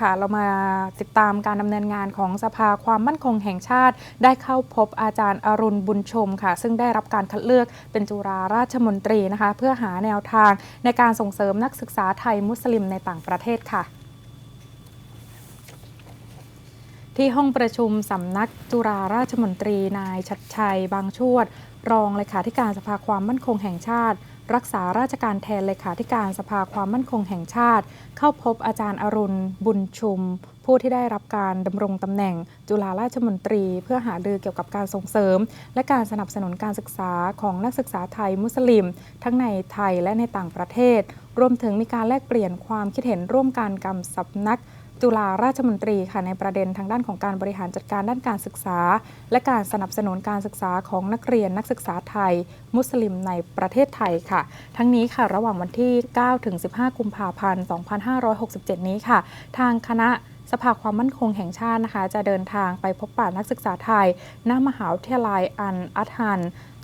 ค่ะเรามาติดตามการดำเนินงานของสภาความมั่นคงแห่งชาติ ได้เข้าพบอาจารย์อรุณบุญชมค่ะ ซึ่งได้รับการคัดเลือกเป็นจุฬาราชมนตรีนะคะ เพื่อหาแนวทางในการส่งเสริมนักศึกษาไทยมุสลิมในต่างประเทศค่ะที่ห้องประชุมสำนักจุฬาราชมนตรีนายชัดชัย บางชวด รองเลขาธิการสภาความมั่นคงแห่งชาติ รักษาราชการแทนเลขาธิการสภาความมั่นคงแห่งชาติ เข้าพบอาจารย์อรุณ บุญชุม ผู้ที่ได้รับการดำรงตำแหน่ง จุฬาราชมนตรี เพื่อหารือเกี่ยวกับการส่งเสริม และการสนับสนุนการศึกษาของนักศึกษาไทยมุสลิม ทั้งในไทยและในต่างประเทศ รวมถึงมีการแลกเปลี่ยนความคิดเห็นร่วมกันกับสำนักจุฬาราชมนตรีค่ะในประเด็นทางด้านของการบริหารจัดการด้านการศึกษา และการสนับสนุนการศึกษาของนักเรียนนักศึกษาไทย มุสลิมในประเทศไทยค่ะ ทั้งนี้ค่ะระหว่างวันที่ 9 ถึง 15 กุมภาพันธ์ 2567 นี้ค่ะ ทางคณะสภาความมั่นคงแห่งชาตินะคะ จะเดินทางไปพบปะนักศึกษาไทย ณ มหาวิทยาลัยอันอัตฮัน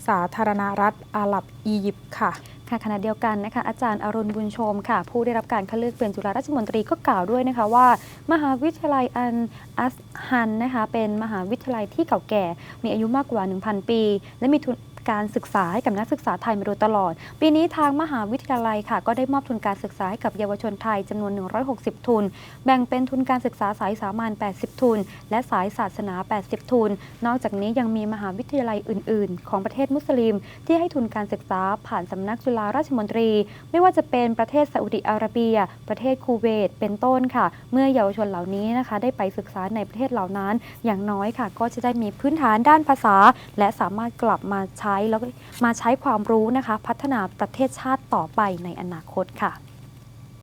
สาธารณรัฐอาหรับอียิปต์ค่ะค่ะขณะเดียวกันนะคะอาจารย์อรุณบุญชมค่ะ ผู้ได้รับการคัดเลือกเป็นจุฬาราชมนตรีก็กล่าวด้วยนะคะว่า มหาวิทยาลัยอันอัสฮันนะคะเป็นมหาวิทยาลัยที่เก่าแก่ มีอายุมากกว่า 1,000 ปี และมีทุนการศึกษาให้กับนักศึกษาไทยมาโดยตลอด ปีนี้ทางมหาวิทยาลัยค่ะ ก็ได้มอบทุนการศึกษาให้กับเยาวชนไทยจำนวน 160 ทุน แบ่งเป็นทุนการศึกษาสายสามัญ 80 ทุน และสายศาสนา 80 ทุน นอกจากนี้ยังมีมหาวิทยาลัยอื่น ๆ ของประเทศมุสลิม ที่ให้ทุนการศึกษาผ่านสำนักจุฬาราชมนตรี ไม่ว่าจะเป็นประเทศซาอุดิอาระเบีย ประเทศคูเวต เป็นต้นค่ะ เมื่อเยาวชนเหล่านี้นะคะ ได้ไปศึกษาในประเทศเหล่านั้น อย่างน้อยค่ะ ก็จะได้มีพื้นฐานด้านภาษา และสามารถกลับมาใช้แล้วมาใช้ความรู้นะคะ พัฒนาประเทศชาติต่อไปในอนาคตค่ะ